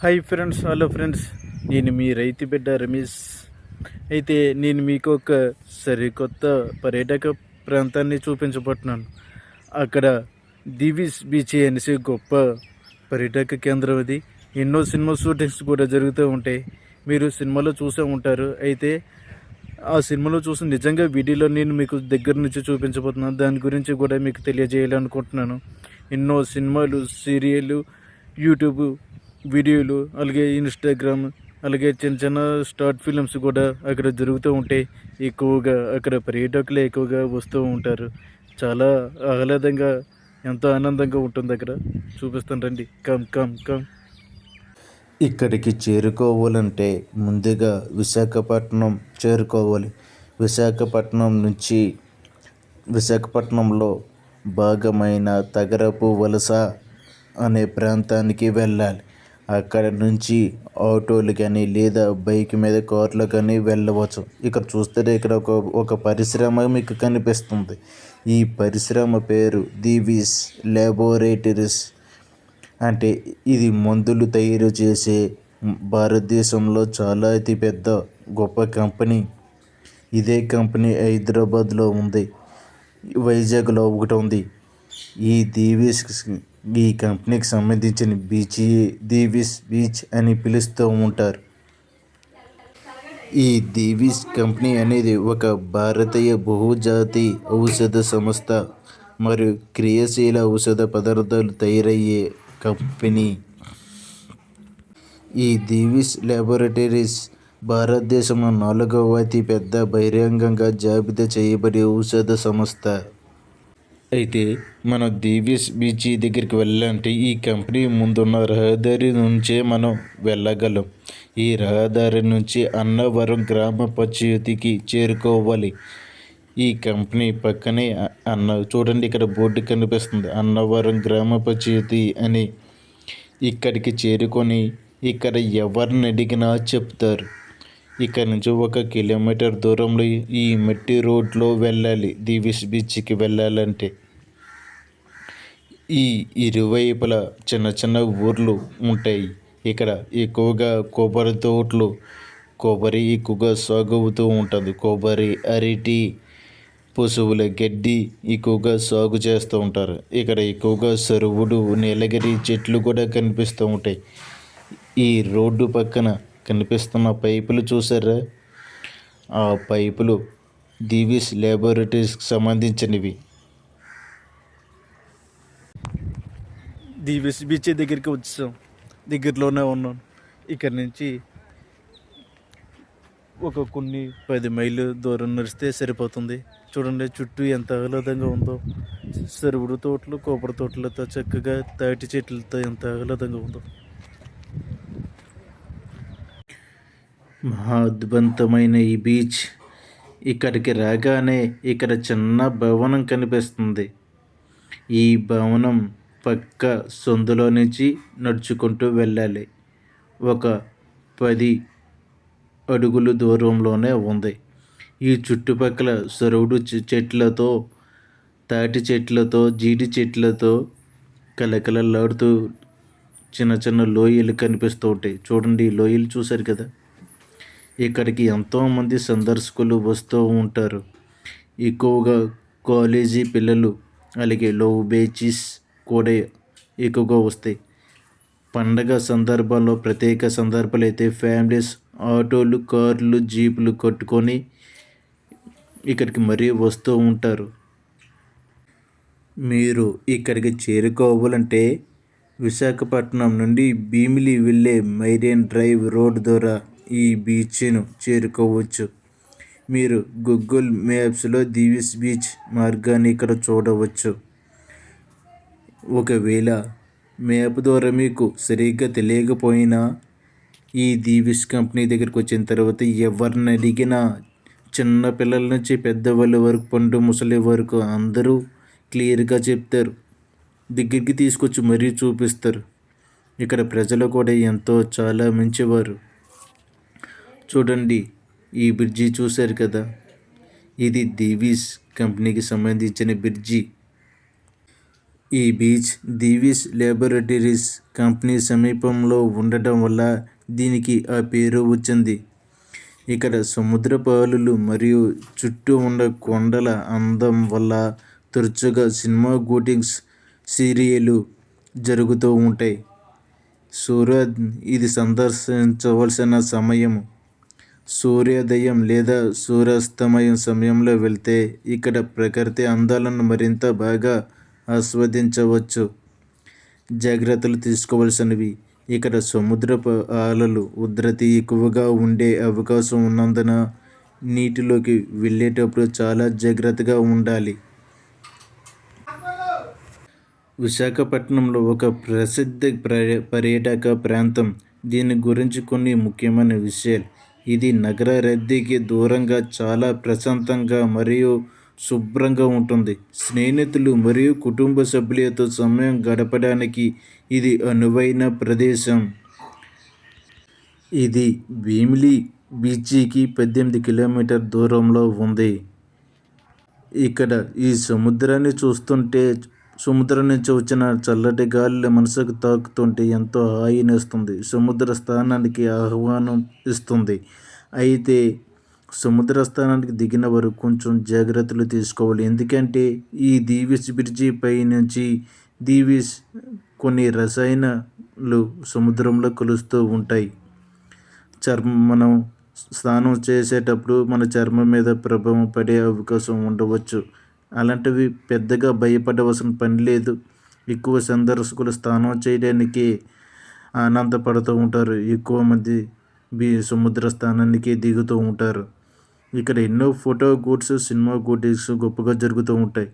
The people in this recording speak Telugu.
హాయ్ ఫ్రెండ్స్ హలో ఫ్రెండ్స్ నేను మీ రైతు బిడ్డ రమేష్. అయితే నేను మీకు ఒక సరికొత్త పర్యాటక ప్రాంతాన్ని చూపించబోతున్నాను. అక్కడ దివిస్ బీచ్ అనేసి గొప్ప పర్యాటక కేంద్రం అది. ఎన్నో సినిమా షూటింగ్స్ కూడా జరుగుతూ ఉంటాయి. మీరు సినిమాలో చూసే ఉంటారు. అయితే ఆ సినిమాలో చూసి నిజంగా వీడియోలో నేను మీకు దగ్గర నుంచి చూపించబోతున్నాను. దాని గురించి కూడా మీకు తెలియజేయాలనుకుంటున్నాను. ఎన్నో సినిమాలు సీరియళ్ళు యూట్యూబ్ వీడియోలు అలాగే ఇన్స్టాగ్రామ్ అలాగే చిన్న చిన్న షార్ట్ ఫిలిమ్స్ కూడా అక్కడ జరుగుతూ ఉంటాయి ఎక్కువగా అక్కడ పర్యాటకులే ఎక్కువగా వస్తూ ఉంటారు. చాలా ఆహ్లాదంగా ఎంతో ఆనందంగా ఉంటుంది అక్కడ. చూపిస్తాను రండి. Come come come. ఇక్కడికి చేరుకోవాలంటే ముందుగా విశాఖపట్నం చేరుకోవాలి. విశాఖపట్నం నుంచి విశాఖపట్నంలో భాగమైన తగరపు వలస అనే ప్రాంతానికి వెళ్ళాలి. అక్కడ నుంచి ఆటోలు కానీ లేదా బైక్ మీద కార్లు కానీ వెళ్ళవచ్చు. ఇక్కడ చూస్తే ఇక్కడ ఒక ఒక పరిశ్రమ మీకు కనిపిస్తుంది. ఈ పరిశ్రమ పేరు దివీస్ లాబొరేటరీస్ అంటే ఇది మందులు తయారు చేసే భారతదేశంలో చాలా అతిపెద్ద గొప్ప కంపెనీ. ఇదే కంపెనీ హైదరాబాద్లో ఉంది. వైజాగ్లో ఒకటి ఉంది. ఈ దీవిస్ ఈ కంపెనీకి సంబంధించిన బీచ్ దీవీస్ బీచ్ అని పిలుస్తూ ఉంటారు. ఈ దీవిస్ కంపెనీ అనేది ఒక భారతీయ బహుజాతి ఔషధ సంస్థ మరియు క్రియాశీల ఔషధ పదార్థాలు తయారయ్యే కంపెనీ. ఈ దీవిస్ ల్యాబొరేటరీస్ భారతదేశంలో నాలుగవ అతి పెద్ద బహిరంగంగా జాబితా చేయబడే ఔషధ సంస్థ. అయితే మనం దేవిస్ బీచ్ దగ్గరికి వెళ్ళాలంటే ఈ కంపెనీ ముందున్న రహదారి నుంచే మనం వెళ్ళగలం. ఈ రహదారి నుంచి అన్నవరం గ్రామ పంచాయతీకి చేరుకోవాలి. ఈ కంపెనీ పక్కనే అన్న చూడండి ఇక్కడ బోర్డు కనిపిస్తుంది. అన్నవరం గ్రామ పంచాయతీ అని ఇక్కడికి చేరుకొని ఇక్కడ ఎవరిని అడిగినా చెప్తారు. ఇక్కడ నుంచి ఒక కిలోమీటర్ దూరంలో ఈ మట్టి రోడ్లో వెళ్ళాలి దివిస్ బీచ్కి వెళ్ళాలంటే. ఈ ఇరువైపుల చిన్న చిన్న ఊర్లు ఉంటాయి. ఇక్కడ ఎక్కువగా కొబ్బరి తోటలు కొబ్బరి ఎక్కువగా సాగు అవుతూ ఉంటుంది. కొబ్బరి అరటి పశువుల గడ్డి ఎక్కువగా సాగు చేస్తూ ఉంటారు. ఇక్కడ ఎక్కువగా సరువుడు నీలగిరి చెట్లు కూడా కనిపిస్తూ ఉంటాయి. ఈ రోడ్డు పక్కన కనిపిస్తున్న పైపులు చూసారా ఆ పైపులు దివిస్ ల్యాబొరేటరీస్కి సంబంధించినవి. దివిస్ బీచ్ దగ్గరికి వచ్చాం. దగ్గరలోనే ఉన్నాను ఇక్కడ నుంచి ఒక కొన్ని పది మైళ్ళు దూరం నడిస్తే సరిపోతుంది. చూడండి చుట్టూ ఎంత ఆహ్లాదంగా ఉందో. సరువుడు తోటలు కొబ్బరి తోటలతో చక్కగా తాటి చెట్లతో ఎంత ఆహ్లాదంగా ఉందో. మహా అద్భుతమైన ఈ బీచ్ ఇక్కడికి రాగానే ఇక్కడ చిన్న భవనం కనిపిస్తుంది. ఈ భవనం పక్క సందులో నుంచి నడుచుకుంటూ వెళ్ళాలి. ఒక పది అడుగులు దూరంలోనే ఉంది. ఈ చుట్టుపక్కల సరువుడు చెట్లతో తాటి చెట్లతో జీడి చెట్లతో కలకలలాడుతూ చిన్న చిన్న లోయలు కనిపిస్తూ ఉంటాయి. చూడండి ఈ లోయలు చూశారు కదా? ఇక్కడికి ఎంతోమంది సందర్శకులు వస్తూ ఉంటారు. ఎక్కువగా కాలేజీ పిల్లలు అలాగే లవ్ బేచిస్ కూడా ఎక్కువగా వస్తాయి. పండగ సందర్భాల్లో ప్రత్యేక సందర్భాలు అయితే ఫ్యామిలీస్ ఆటోలు కార్లు జీపులు కట్టుకొని ఇక్కడికి మరీ వస్తూ ఉంటారు. మీరు ఇక్కడికి చేరుకోవాలంటే విశాఖపట్నం నుండి భీమిలి వెళ్ళే మైరేన్ డ్రైవ్ రోడ్ ద్వారా ఈ బీచ్ను చేరుకోవచ్చు. మీరు గూగుల్ మ్యాప్స్లో దివిస్ బీచ్ మార్గాన్ని ఇక్కడ చూడవచ్చు. ఒకవేళ మ్యాప్ ద్వారా మీకు సరిగ్గా తెలియకపోయినా ఈ దీవిస్ కంపెనీ దగ్గరికి వచ్చిన తర్వాత ఎవరిని అడిగినా చిన్న పిల్లల నుంచి పెద్దవాళ్ళ వరకు పండు ముసలి వరకు అందరూ క్లియర్గా చెప్తారు. దగ్గరికి తీసుకొచ్చి మరీ చూపిస్తారు. ఇక్కడ ప్రజలు కూడా ఎంతో చాలా మంచివారు. చూడండి ఈ బ్రిడ్జి చూశారు కదా? ఇది దీవీస్ కంపెనీకి సంబంధించిన బ్రిడ్జి. ఈ బీచ్ దీవీస్ ల్యాబొరేటరీస్ కంపెనీ సమీపంలో ఉండటం వల్ల దీనికి ఆ పేరు వచ్చింది. ఇక్కడ సముద్ర పాలులు మరియు చుట్టూ ఉన్న కొండల అందం వల్ల తరచుగా సినిమా షూటింగ్స్ సీరియలు జరుగుతూ ఉంటాయి. సూర్య ఇది సందర్శించవలసిన సమయం. సూర్యోదయం లేదా సూర్యాస్తమయం సమయంలో వెళ్తే ఇక్కడ ప్రకృతి అందాలను మరింత బాగా ఆస్వాదించవచ్చు. జాగ్రత్తలు తీసుకోవాల్సినవి. ఇక్కడ సముద్రపు అలలు ఉధృతి ఎక్కువగా ఉండే అవకాశం ఉన్నందున నీటిలోకి వెళ్ళేటప్పుడు చాలా జాగ్రత్తగా ఉండాలి. విశాఖపట్నంలో ఒక ప్రసిద్ధ పర్య పర్యాటక ప్రాంతం. దీని గురించి కొన్ని ముఖ్యమైన విషయాలు. ఇది నగర రద్దీకి దూరంగా చాలా ప్రశాంతంగా మరియు శుభ్రంగా ఉంటుంది. స్నేహితులు మరియు కుటుంబ సభ్యులతో సమయం గడపడానికి ఇది అనువైన ప్రదేశం. ఇది భీమిలి బీచ్కి పద్దెనిమిది కిలోమీటర్ దూరంలో ఉంది. ఇక్కడ ఈ సముద్రాన్ని చూస్తుంటే సముద్రం నుంచి వచ్చిన చల్లటి గాలి మనసుకు తాకుతుంటే ఎంతో హాయినిస్తుంది. సముద్ర స్థానానికి ఆహ్వానం ఇస్తుంది. అయితే సముద్ర స్థానానికి దిగిన వారు కొంచెం జాగ్రత్తలు తీసుకోవాలి. ఎందుకంటే ఈ దీవిస్ బ్రిడ్జి పై నుంచి దీవిస్ కొన్ని రసాయనాలు సముద్రంలో కలుస్తూ ఉంటాయి. చర్మం మనం స్నానం చేసేటప్పుడు మన చర్మం మీద ప్రభావం పడే అవకాశం ఉండవచ్చు. అలాంటివి పెద్దగా భయపడవలసిన పని లేదు. ఎక్కువ సందర్శకులు స్నానం చేయడానికి ఆనందపడుతూ ఉంటారు. ఎక్కువ మంది బీ సముద్ర స్థానానికి దిగుతూ ఉంటారు. ఇక్కడ ఎన్నో ఫోటో గూడ్స్ సినిమా గూడ్స్ గొప్పగా జరుగుతూ ఉంటాయి.